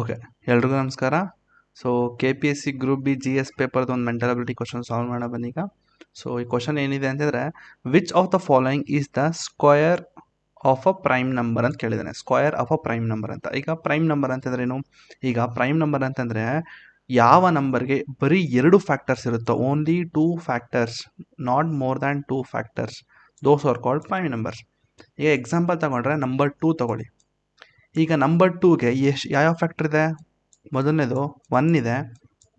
Okay, ಎಲ್ರಿಗೂ ನಮಸ್ಕಾರ. So K P S C group B G S ಪೇಪರ್ದು ಒಂದು ಮೆಂಟಲ್ ಅಬಿಲಿಟಿ ಕ್ವಶನ್ ಸಾಲ್ವ್ ಮಾಡೋಣ ಬನ್ನೀಗ ಸೊ ಈ ಕ್ವಶನ್ ಏನಿದೆ ಅಂತಂದರೆ which of the following is the square of a prime number ಅಂತ ಕೇಳಿದ್ದಾನೆ square of a prime number ಅಂತ. ಈಗ prime number ಅಂತಂದ್ರೆ ಏನು? ಈಗ ಪ್ರೈಮ್ ನಂಬರ್ ಅಂತಂದರೆ, ಯಾವ ನಂಬರ್ಗೆ ಬರೀ ಎರಡು ಫ್ಯಾಕ್ಟರ್ಸ್ ಇರುತ್ತೋ only two factors not more than two factors those are called prime numbers ಈಗ ಎಕ್ಸಾಂಪಲ್ ತಗೊಂಡ್ರೆ ನಂಬರ್ ಟೂ ತಗೊಳ್ಳಿ. ಈಗ ನಂಬರ್ ಟೂಗೆ ಎಷ್ಟು, ಯಾವ್ಯಾವ ಫ್ಯಾಕ್ಟರ್ ಇದೆ? ಮೊದಲನೇದು ಒನ್ ಇದೆ,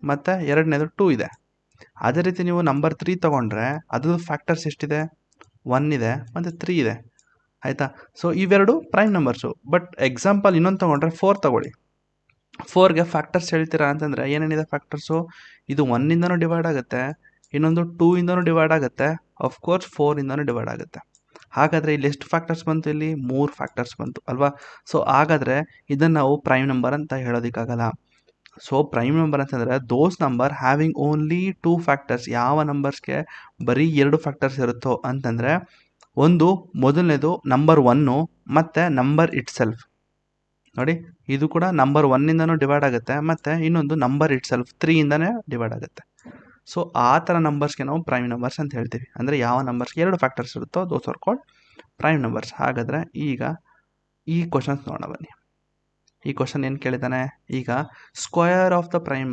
ಮತ್ತು ಎರಡನೇದು ಟೂ ಇದೆ. ಅದೇ ರೀತಿ ನೀವು ನಂಬರ್ ತ್ರೀ ತೊಗೊಂಡ್ರೆ ಅದ್ರದ್ದು ಫ್ಯಾಕ್ಟರ್ಸ್ ಎಷ್ಟಿದೆ? ಒನ್ ಇದೆ, ಮತ್ತು ತ್ರೀ ಇದೆ. ಆಯಿತಾ? ಸೊ ಇವೆರಡು ಪ್ರೈಮ್ ನಂಬರ್ಸು ಬಟ್ ಎಕ್ಸಾಂಪಲ್ ಇನ್ನೊಂದು ತೊಗೊಂಡ್ರೆ ಫೋರ್ ತಗೊಳ್ಳಿ. ಫೋರ್ಗೆ ಫ್ಯಾಕ್ಟರ್ಸ್ ಹೇಳ್ತೀರಾ ಅಂತಂದರೆ ಏನೇನಿದೆ ಫ್ಯಾಕ್ಟರ್ಸು ಇದು ಒನ್ನಿಂದನೂ ಡಿವೈಡ್ ಆಗುತ್ತೆ, ಇನ್ನೊಂದು ಟೂ ಇಂದನೂ ಡಿವೈಡ್ ಆಗುತ್ತೆ ಅಫ್ಕೋರ್ಸ್ ಫೋರಿಂದನೂ ಡಿವೈಡ್ ಆಗುತ್ತೆ. ಹಾಗಾದರೆ ಇಲ್ಲಿ ಎಷ್ಟು ಫ್ಯಾಕ್ಟರ್ಸ್ ಬಂತು ಇಲ್ಲಿ? ಮೂರು ಫ್ಯಾಕ್ಟರ್ಸ್ ಬಂತು, ಅಲ್ವಾ? ಸೊ ಹಾಗಾದರೆ ಇದನ್ನು ನಾವು ಪ್ರೈಮ್ ನಂಬರ್ ಅಂತ ಹೇಳೋದಕ್ಕಾಗಲ್ಲ. ಸೊ ಪ್ರೈಮ್ ನಂಬರ್ ಅಂತಂದರೆ those number having only two factors ಯಾವ ನಂಬರ್ಸ್ಗೆ ಬರೀ ಎರಡು ಫ್ಯಾಕ್ಟರ್ಸ್ ಇರುತ್ತೋ ಅಂತಂದರೆ ಒಂದು ಮೊದಲನೇದು ನಂಬರ್ ಒನ್ನು ಮತ್ತು ನಂಬರ್ ಇಟ್ ಸೆಲ್ಫ್ ನೋಡಿ, ಇದು ಕೂಡ ನಂಬರ್ ಒನ್ನಿಂದನೂ ಡಿವೈಡ್ ಆಗುತ್ತೆ, ಮತ್ತು ಇನ್ನೊಂದು ನಂಬರ್ ಇಟ್ ಸೆಲ್ಫ್ ತ್ರೀಯಿಂದನೇ ಡಿವೈಡ್ ಆಗುತ್ತೆ. ಸೊ ಆ ಥರ ನಂಬರ್ಸ್ಗೆ ನಾವು ಪ್ರೈಮ್ ನಂಬರ್ಸ್ ಅಂತ ಹೇಳ್ತೀವಿ. ಅಂದರೆ ಯಾವ ನಂಬರ್ಸ್ಗೆ ಎರಡು ಫ್ಯಾಕ್ಟರ್ಸ್ ಇರುತ್ತೋ those are called prime numbers ಹಾಗಾದರೆ ಈಗ ಈ ಕ್ವಶನ್ಸ್ ನೋಡೋಣ ಬನ್ನಿ. ಈ ಕ್ವಶನ್ ಏನು ಕೇಳಿದ್ದಾನೆ? ಈಗ square of the prime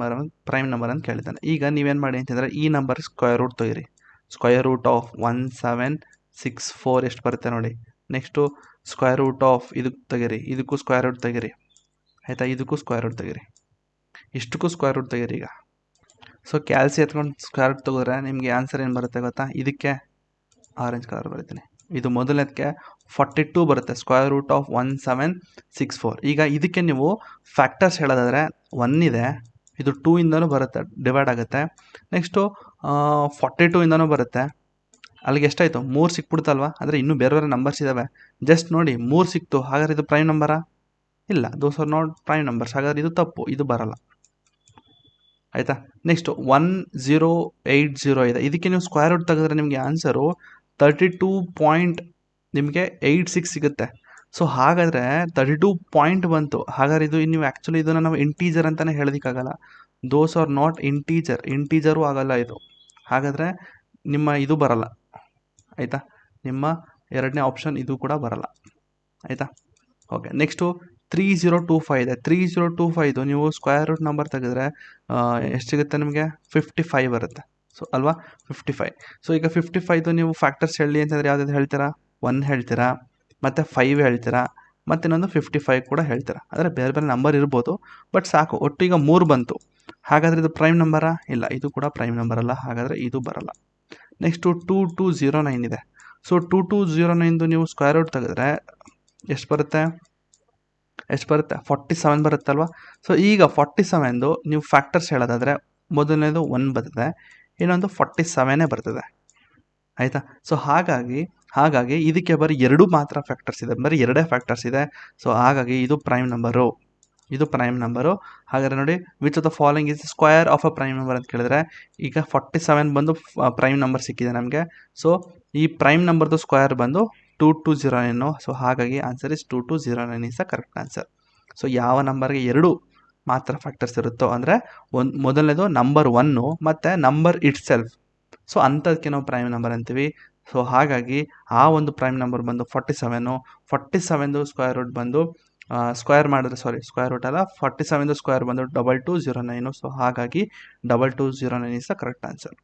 prime number ಅಂತ ಕೇಳಿದ್ದಾನೆ. ಈಗ ನೀವೇನು ಮಾಡಿ ಅಂತಂದರೆ ಈ ನಂಬರ್ ಸ್ಕ್ವಯರ್ ರೂಟ್ ತೆಗೀರಿ square root of one seven six four ಎಷ್ಟು ಬರುತ್ತೆ ನೋಡಿ? ನೆಕ್ಸ್ಟು ಸ್ಕ್ವಯರ್ ರೂಟ್ ಆಫ್ ಇದಕ್ಕೆ ತೆಗೀರಿ. ಇದಕ್ಕೂ ಸ್ಕ್ವಯರ್ ರೂಟ್ ತೆಗೀರಿ. ಆಯಿತಾ? ಇದಕ್ಕೂ ಸ್ಕ್ವಯರ್ ರೂಟ್ ತೆಗೀರಿ. ಇಷ್ಟಕ್ಕೂ ಸ್ಕ್ವಯರ್ ರೂಟ್ ತೆಗೀರಿ ಈಗ. ಸೊ ಕ್ಯಾಲ್ಸಿ ಎತ್ಕೊಂಡು ಸ್ಕ್ವೇರ್ ತೊಗೊಂಡ್ರೆ ನಿಮಗೆ ಆನ್ಸರ್ ಏನು ಬರುತ್ತೆ ಗೊತ್ತಾ? ಇದಕ್ಕೆ ಆರೆಂಜ್ ಕಲರ್ ಬರೀತೀನಿ. ಇದು ಮೊದಲನೇದಕ್ಕೆ ಫಾರ್ಟಿ ಟೂ ಬರುತ್ತೆ square root of one seven six four ಈಗ ಇದಕ್ಕೆ ನೀವು ಫ್ಯಾಕ್ಟರ್ಸ್ ಹೇಳೋದಾದರೆ ಒನ್ ಇದೆ, ಇದು ಟೂ ಇಂದನೂ ಬರುತ್ತೆ ಡಿವೈಡ್ ಆಗುತ್ತೆ. ನೆಕ್ಸ್ಟು ಫಾರ್ಟಿ ಟೂ ಇಂದನೂ ಬರುತ್ತೆ. ಅಲ್ಲಿಗೆ ಎಷ್ಟಾಯಿತು? ಮೂರು ಸಿಕ್ಬಿಡ್ತಲ್ವಾ? ಆದರೆ ಇನ್ನೂ ಬೇರೆ ಬೇರೆ ನಂಬರ್ಸ್ ಇದ್ದಾವೆ ಜಸ್ಟ್ ನೋಡಿ, ಮೂರು ಸಿಕ್ತು, ಹಾಗಾದ್ರೆ ಇದು ಪ್ರೈಮ್ ನಂಬರಾ ಇಲ್ಲ those are not prime numbers ಹಾಗಾದ್ರೆ ಇದು ತಪ್ಪು, ಇದು ಬರಲ್ಲ. ಆಯಿತಾ? Next one zero eight zero ಇದೆ. ಇದಕ್ಕೆ ನೀವು ಸ್ಕ್ವೇರ್ ರೂಟ್ ತೆಗೆದ್ರೆ ನಿಮಗೆ ಆನ್ಸರು ತರ್ಟಿ ಟೂ ಪಾಯಿಂಟ್ ನಿಮಗೆ ಏಯ್ಟ್ ಸಿಕ್ಸ್ ಸಿಗುತ್ತೆ. ಸೊ ಹಾಗಾದರೆ ತರ್ಟಿ ಟೂ ಪಾಯಿಂಟ್ ಬಂತು. ಹಾಗಾದ್ರೆ ಇದು ನೀವು ಆ್ಯಕ್ಚುಲಿ ಇದನ್ನು ನಾವು ಇಂಟೀಜರ್ ಅಂತಲೇ ಹೇಳೋದಕ್ಕಾಗಲ್ಲ. Those are not integer integer ಆಗಲ್ಲ ಇದು. ಹಾಗಾದರೆ ನಿಮ್ಮ ಇದು ಬರಲ್ಲ. ಆಯಿತಾ? ನಿಮ್ಮ ಎರಡನೇ ಆಪ್ಷನ್ ಇದು ಕೂಡ ಬರಲ್ಲ. ಆಯಿತಾ? Okay next three zero two five ಇದೆ. ತ್ರೀ ಜೀರೋ ಟೂ ಫೈದು ನೀವು ಸ್ಕ್ವೇರ್ ರೂಟ್ ನಂಬರ್ ತೆಗೆದ್ರೆ ಎಷ್ಟು ಸಿಗುತ್ತೆ ನಿಮಗೆ? ಫಿಫ್ಟಿ ಫೈವ್ ಬರುತ್ತೆ. ಸೊ ಅಲ್ವಾ? ಫಿಫ್ಟಿ ಫೈವ್ ಸೊ ಈಗ ಫಿಫ್ಟಿ ಫೈದು ನೀವು ಫ್ಯಾಕ್ಟರ್ಸ್ ಹೇಳಿ ಅಂತಂದರೆ ಯಾವ್ದು ಹೇಳ್ತೀರಾ? ಒನ್ ಹೇಳ್ತೀರಾ? ಮತ್ತು ಫೈವ್ ಹೇಳ್ತೀರಾ? ಮತ್ತು ಇನ್ನೊಂದು ಫಿಫ್ಟಿ ಫೈವ್ ಕೂಡ ಹೇಳ್ತೀರಾ? ಅಂದರೆ ಬೇರೆ ಬೇರೆ ನಂಬರ್ ಇರ್ಬೋದು ಬಟ್ ಸಾಕು. ಒಟ್ಟು ಈಗ ಮೂರು ಬಂತು. ಹಾಗಾದರೆ ಇದು ಪ್ರೈಮ್ ನಂಬರಾ ಇಲ್ಲ, ಇದು ಕೂಡ ಪ್ರೈಮ್ ನಂಬರ್ ಅಲ್ಲ. ಹಾಗಾದರೆ ಇದು ಬರಲ್ಲ. Next two two zero nine ಇದೆ. ಸೊ ಟೂ ಟೂ ಜೀರೋ ನೈನ್ದು ನೀವು ಸ್ಕ್ವೇರ್ ರೂಟ್ ತೆಗೆದ್ರೆ ಎಷ್ಟು ಬರುತ್ತೆ? ಎಷ್ಟು ಬರುತ್ತೆ? ಫಾರ್ಟಿ ಸೆವೆನ್ ಬರುತ್ತಲ್ವ? ಸೊ ಈಗ ಫಾರ್ಟಿ ಸೆವೆನ್ದು ನೀವು ಫ್ಯಾಕ್ಟರ್ಸ್ ಹೇಳೋದಾದರೆ ಮೊದಲನೇದು ಒನ್ ಬರ್ತದೆ, ಇನ್ನೊಂದು ಫಾರ್ಟಿ ಸೆವೆನೇ ಬರ್ತದೆ. ಆಯಿತಾ? ಸೊ ಹಾಗಾಗಿ ಹಾಗಾಗಿ ಇದಕ್ಕೆ ಬರೀ ಎರಡು ಮಾತ್ರ ಫ್ಯಾಕ್ಟರ್ಸ್ ಇದೆ. ಬರೀ ಎರಡೇ ಫ್ಯಾಕ್ಟರ್ಸ್ ಇದೆ. ಸೊ ಹಾಗಾಗಿ ಇದು ಪ್ರೈಮ್ ನಂಬರು ಇದು ಪ್ರೈಮ್ ನಂಬರು ಹಾಗಾದ್ರೆ ನೋಡಿ which of the following is square of a prime number ಅಂತ ಕೇಳಿದ್ರೆ, ಈಗ ಫಾರ್ಟಿ ಸೆವೆನ್ ಬಂದು ಪ್ರೈಮ್ ನಂಬರ್ ಸಿಕ್ಕಿದೆ ನಮಗೆ. ಸೊ ಈ ಪ್ರೈಮ್ ನಂಬರ್ದು ಸ್ಕ್ವಯರ್ ಬಂದು two two zero nine so ಹಾಗಾಗಿ answer is two two zero nine is the correct answer so ಯಾವ ನಂಬರ್ಗೆ ಎರಡು ಮಾತ್ರ ಫ್ಯಾಕ್ಟರ್ಸ್ ಇರುತ್ತೋ, ಅಂದರೆ ಒಂದು, ಮೊದಲನೇದು ನಂಬರ್ ಒನ್ನು ಮತ್ತು ನಂಬರ್ ಇಟ್ ಸೆಲ್ಫ್ ಸೊ ಅಂಥದಕ್ಕೆ ನಾವು ಪ್ರೈಮ್ ನಂಬರ್ ಅಂತೀವಿ. ಸೊ ಹಾಗಾಗಿ ಆ ಒಂದು ಪ್ರೈಮ್ ನಂಬರ್ ಬಂದು ಫಾರ್ಟಿ ಸೆವೆನು ಫಾರ್ಟಿ ಸೆವೆನ್ದು ಸ್ಕ್ವೇರ್ ರೂಟ್ ಬಂದು ಸ್ಕ್ವೇರ್ ಮಾಡಿದ್ರೆ ಸಾರಿ ಸ್ಕ್ವೇರ್ ರೂಟ್ ಅಲ್ಲ ಫಾರ್ಟಿ ಸೆವೆನ್ದು ಸ್ಕ್ವೇರ್ ಬಂದು double two zero nine so ಹಾಗಾಗಿ double two zero nine is the correct answer